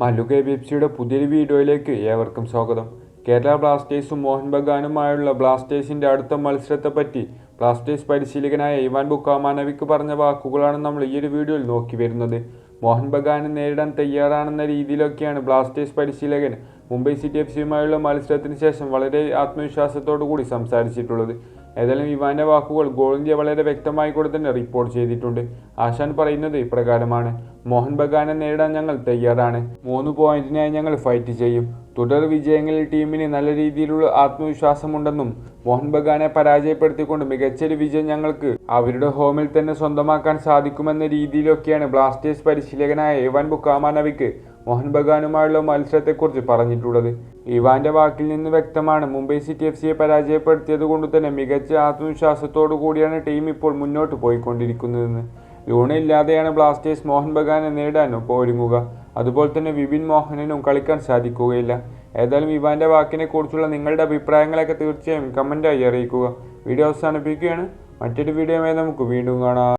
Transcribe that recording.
Mallu K B F സിയുടെ പുതിയൊരു വീഡിയോയിലേക്ക് ഏവർക്കും സ്വാഗതം. കേരള ബ്ലാസ്റ്റേഴ്സും മോഹൻ ബഗാനുമായുള്ള ബ്ലാസ്റ്റേഴ്സിന്റെ അടുത്ത മത്സരത്തെപ്പറ്റി ബ്ലാസ്റ്റേഴ്സ് പരിശീലകനായ ഇവാൻ ബുക്കാമാനവിക്ക് പറഞ്ഞ വാക്കുകളാണ് നമ്മൾ ഈ ഒരു വീഡിയോയിൽ നോക്കി വരുന്നത്. മോഹൻ ബഗാനെ നേരിടാൻ തയ്യാറാണെന്ന രീതിയിലൊക്കെയാണ് ബ്ലാസ്റ്റേഴ്സ് പരിശീലകൻ മുംബൈ സിറ്റി എഫ് സിയുമായുള്ള മത്സരത്തിന് ശേഷം വളരെ ആത്മവിശ്വാസത്തോടു കൂടി സംസാരിച്ചിട്ടുള്ളത്. ഏതായാലും ഇവാന്റെ വാക്കുകൾ ഗോൾ ഇന്ത്യ വളരെ വ്യക്തമായി കൂടെ തന്നെ റിപ്പോർട്ട് ചെയ്തിട്ടുണ്ട്. ആശാൻ പറയുന്നത് ഇപ്രകാരമാണ്. മോഹൻ ബഗാനെ നേരിടാൻ ഞങ്ങൾ തയ്യാറാണ്. മൂന്ന് പോയിന്റിനായി ഞങ്ങൾ ഫൈറ്റ് ചെയ്യും. തുടർ വിജയങ്ങളിൽ ടീമിന് നല്ല രീതിയിലുള്ള ആത്മവിശ്വാസമുണ്ടെന്നും മോഹൻ ബഗാനെ പരാജയപ്പെടുത്തിക്കൊണ്ട് മികച്ചൊരു വിജയം ഞങ്ങൾക്ക് അവരുടെ ഹോമിൽ തന്നെ സ്വന്തമാക്കാൻ സാധിക്കുമെന്ന രീതിയിലൊക്കെയാണ് ബ്ലാസ്റ്റേഴ്സ് പരിശീലകനായ ഇവാൻ ബുക്കാമാനവിക്ക് മോഹൻ ബഗാനുമായുള്ള മത്സരത്തെക്കുറിച്ച് പറഞ്ഞിട്ടുള്ളത്. ഇവാന്റെ വാക്കിൽ നിന്ന് വ്യക്തമാണ് മുംബൈ സിറ്റി എഫ് സിയെ പരാജയപ്പെടുത്തിയത് കൊണ്ട് തന്നെ മികച്ച ആത്മവിശ്വാസത്തോടു കൂടിയാണ് ടീം ഇപ്പോൾ മുന്നോട്ട് പോയിക്കൊണ്ടിരിക്കുന്നതെന്ന്. ലൂണ ഇല്ലാതെയാണ് ബ്ലാസ്റ്റേഴ്സ് മോഹൻ ബഗാനെ നേടാനും ഒരുങ്ങുക. അതുപോലെ തന്നെ വിപിൻ മോഹനനും കളിക്കാൻ സാധിക്കുകയില്ല. ഏതായാലും ഇവാന്റെ വാക്കിനെ കുറിച്ചുള്ള നിങ്ങളുടെ അഭിപ്രായങ്ങളൊക്കെ തീർച്ചയായും കമന്റായി അറിയിക്കുക. വീഡിയോ അവസാനിപ്പിക്കുകയാണ്. മറ്റൊരു വീഡിയോയുമായി നമുക്ക് വീണ്ടും കാണാം.